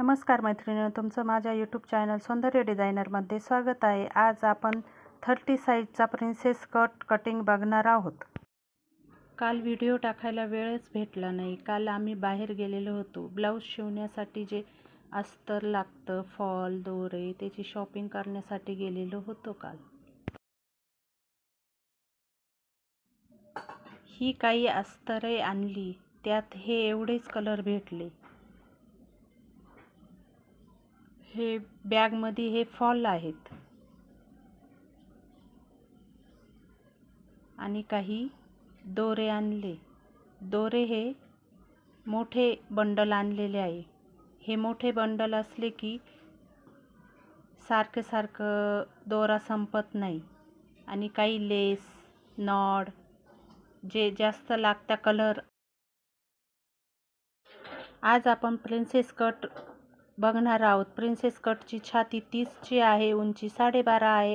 नमस्कार मैत्रिणी तुमचं माझ्या यूट्यूब चॅनल सौंदर्य डिझायनरमध्ये स्वागत आहे. आज आपण थर्टी साईजचा प्रिन्सेस कट कटिंग बघणार आहोत. काल व्हिडिओ टाकायला वेळच भेटला नाही. काल आम्ही बाहेर गेलेलो होतो. ब्लाऊज शिवण्यासाठी जे अस्तर लागतं फॉल दोरे त्याची शॉपिंग करण्यासाठी गेलेलो होतो काल. ही काही अस्तरे आणली. त्यात हे एवढेच कलर भेटले. हे बॅगमध्ये हे फॉल आहेत. आणि काही दोरे आणले. दोरे हे मोठे बंडल आणलेले आहे. हे मोठे बंडल असले की सारखं सारखं दोरा संपत नाही. आणि काही लेस नॉड जे जास्त लागत्या कलर आज आपण प्रिन्सेस कट बघणार आहोत. प्रिन्सेस कटची छाती तीसची आहे उंची साडेबारा आहे.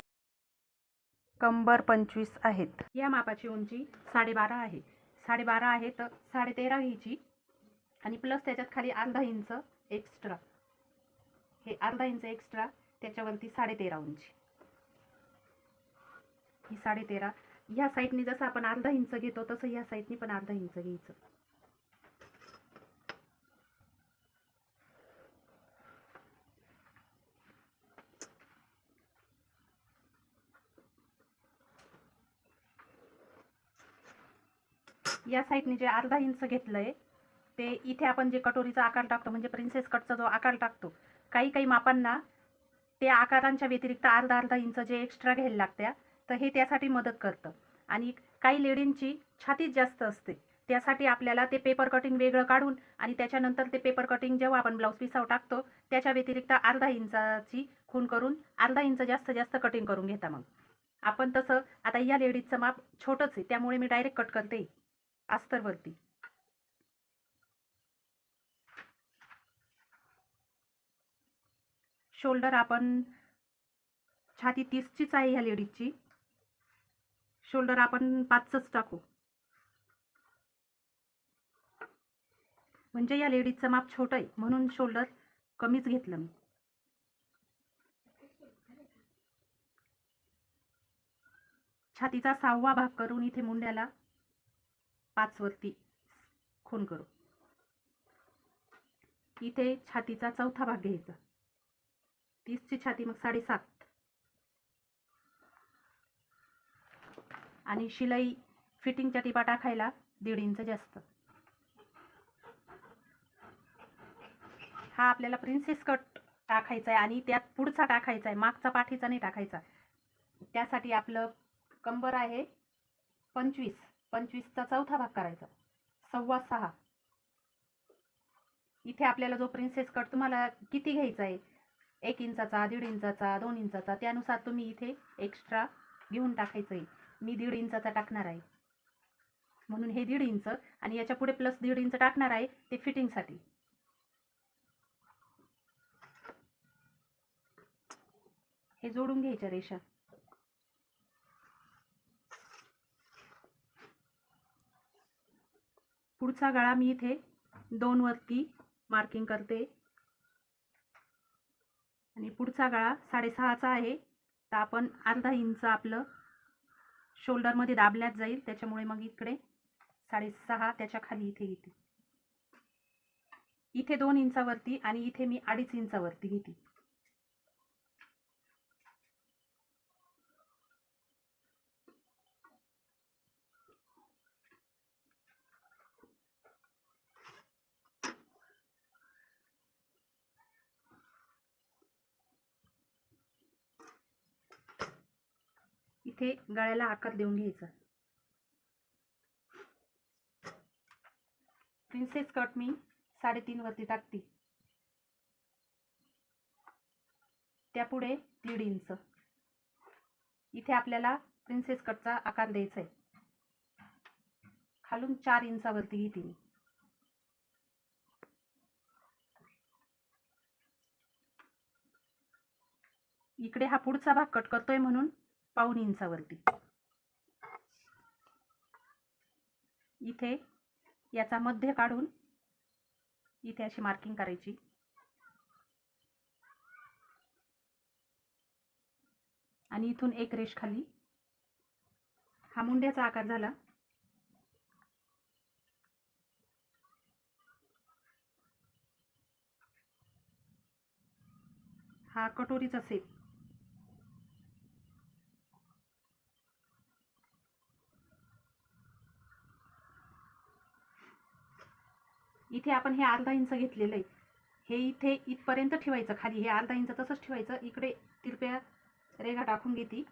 कंबर पंचवीस आहेत. या मापाची उंची साडेबारा आहे. साडेबारा आहे तर साडेतेरा हिची आणि प्लस त्याच्यात खाली अर्धा इंच एक्स्ट्रा हे अर्धा इंच एक्स्ट्रा त्याच्यावरती साडेतेरा उंची. ही साडेतेरा. ह्या साईडनी जसं आपण अर्धा इंच घेतो तसं ह्या साईडनी पण अर्धा इंच घ्यायचं. या साईडने जे अर्धा इंच घेतलंय ते इथे आपण जे कटोरीचा आकार टाकतो म्हणजे प्रिन्सेस कटचा जो आकार टाकतो काही काही मापांना ते आकारांच्या व्यतिरिक्त अर्धा अर्धा इंच जे एक्स्ट्रा घ्यायला लागत्या तर हे त्यासाठी मदत करतं. आणि काही लेडींची छातीच जास्त असते त्यासाठी आपल्याला ते पेपर कटिंग वेगळं काढून आणि त्याच्यानंतर ते पेपर कटिंग जेव्हा आपण ब्लाऊज पिसावर टाकतो त्याच्या व्यतिरिक्त अर्धा इंचाची खून करून अर्धा इंच जास्त जास्त कटिंग करून घेता मग. आपण तसं आता या लेडीजचं माप छोटंच आहे त्यामुळे मी डायरेक्ट कट करते. अस्तरवरती. शोल्डर आपण छाती तीसचीच आहे ह्या लेडीजची. शोल्डर आपण पाचच टाकू. म्हणजे या लेडीजचं माप छोटं आहे म्हणून शोल्डर कमीच घेतलं मी. छातीचा सहावा भाग करून इथे मुंड्याला पाचवरती खून करू. इथे छातीचा चौथा भाग घ्यायचा. तीसची छाती मग साडेसात. आणि शिलाई फिटिंगच्या टिपा टाकायला दीड इंच जास्त. हा आपल्याला प्रिन्सेस कट टाकायचा आहे आणि त्यात पुढचा टाकायचा आहे. मागचा पाठीचा नाही टाकायचा. त्यासाठी आपलं कंबर आहे पंचवीस. पंचवीसचा चौथा भाग करायचा. सव्वा सहा. इथे आपल्याला जो प्रिन्सेस कट तुम्हाला किती घ्यायचा आहे? एक इंचाचा दीड इंचाचा दोन इंचाचा त्यानुसार तुम्ही इथे एक्स्ट्रा घेऊन टाकायचं आहे. मी दीड इंचाचा टाकणार आहे. म्हणून हे दीड इंच आणि याच्यापुढे प्लस दीड इंच टाकणार आहे ते फिटिंगसाठी हे जोडून घ्यायच्या रेषा. पुढचा गळा मी इथे दोन वरती मार्किंग करते. आणि पुढचा गळा साडेसहाचा आहे. तर आपण अर्धा इंच आपलं शोल्डरमध्ये दाबल्यात जाईल. त्याच्यामुळे मग इकडे साडेसहा त्याच्याखाली इथे घेते इथे दोन इंचावरती आणि इथे मी अडीच इंचावरती घेते. इथे गळ्याला आकार देऊन घ्यायचा. प्रिन्सेस कट मी साडेतीन वरती टाकते. त्यापुढे दीड इंच. इथे आपल्याला प्रिन्सेस कटचा आकार द्यायचा आहे. खालून चार इंचावरती घेते मी. इकडे हा पुढचा भाग कट करतोय म्हणून पाऊन इंचावरती. इथे याचा मध्य काढून इथे अशी मार्किंग करायची. आणि इथून एक रेष खाली. हा मुंड्याचा आकार झाला. हा कटोरीचा सेप इथे आपण हे अर्धा इंच घेतलेलं आहे. हे इथे इथपर्यंत ठेवायचं खाली हे अर्धा इंच तसंच ठेवायचं. इकडे तिरप्या रेघा टाकून घेते.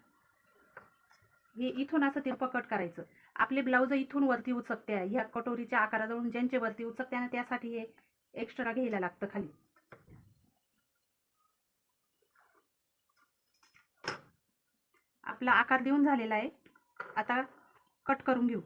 हे इथून असं तिरपं कट करायचं. आपले ब्लाऊज इथून वरती उचकते. आहे ह्या कटोरीच्या आकाराजवळून ज्यांचे वरती उचकते ना त्यासाठी हे एक्स्ट्रा घ्यायला लागतं खाली. आपला आकार देऊन झालेला आहे. आता कट करून घेऊ.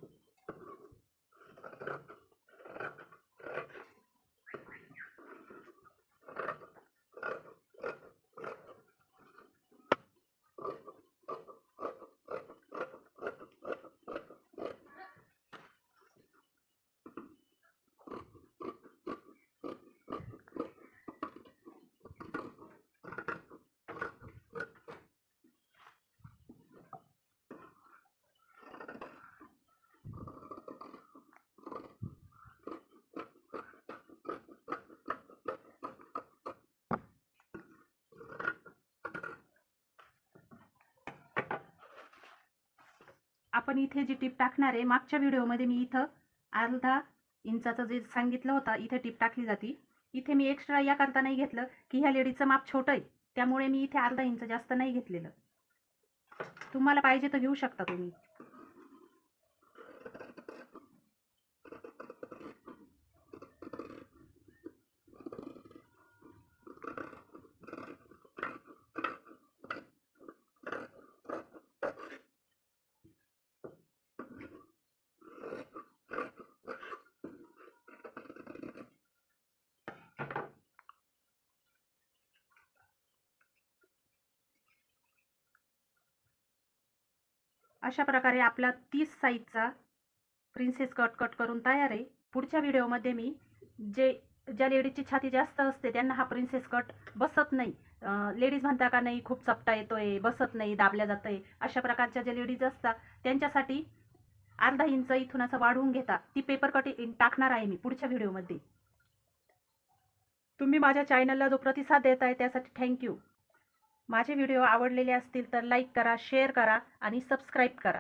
आपण इथे जी टिप टाकणार आहे मागच्या व्हिडिओमध्ये मी इथं अर्धा इंचाचं जे सांगितलं होतं इथे टिप टाकली जाती. इथे मी एक्स्ट्रा या करता नाही घेतलं की ह्या लेडीचं माप छोटं आहे त्यामुळे मी इथे अर्धा इंच जास्त नाही घेतलेलं. तुम्हाला पाहिजे तर घेऊ शकता तुम्ही. अशा प्रकारे आपला तीस साईजचा प्रिन्सेस कट कट करून तयार आहे. पुढच्या व्हिडिओमध्ये मी जे ज्या लेडीजची छाती जास्त असते त्यांना हा प्रिन्सेस कट बसत नाही. लेडीज म्हणता का नाही खूप चपटा येतोय बसत नाही दाबल्या जातंय. अशा प्रकारच्या ज्या लेडीज असतात त्यांच्यासाठी अर्धा इंच इथून असं वाढवून घेता. ती पेपर कट टाकणार आहे मी पुढच्या व्हिडिओमध्ये. तुम्ही माझ्या चॅनलला जो प्रतिसाद देत आहे त्यासाठी थँक्यू माझे व्हिडिओ आवडलेले असतील तर लाईक करा शेअर करा आणि सबस्क्राईब करा.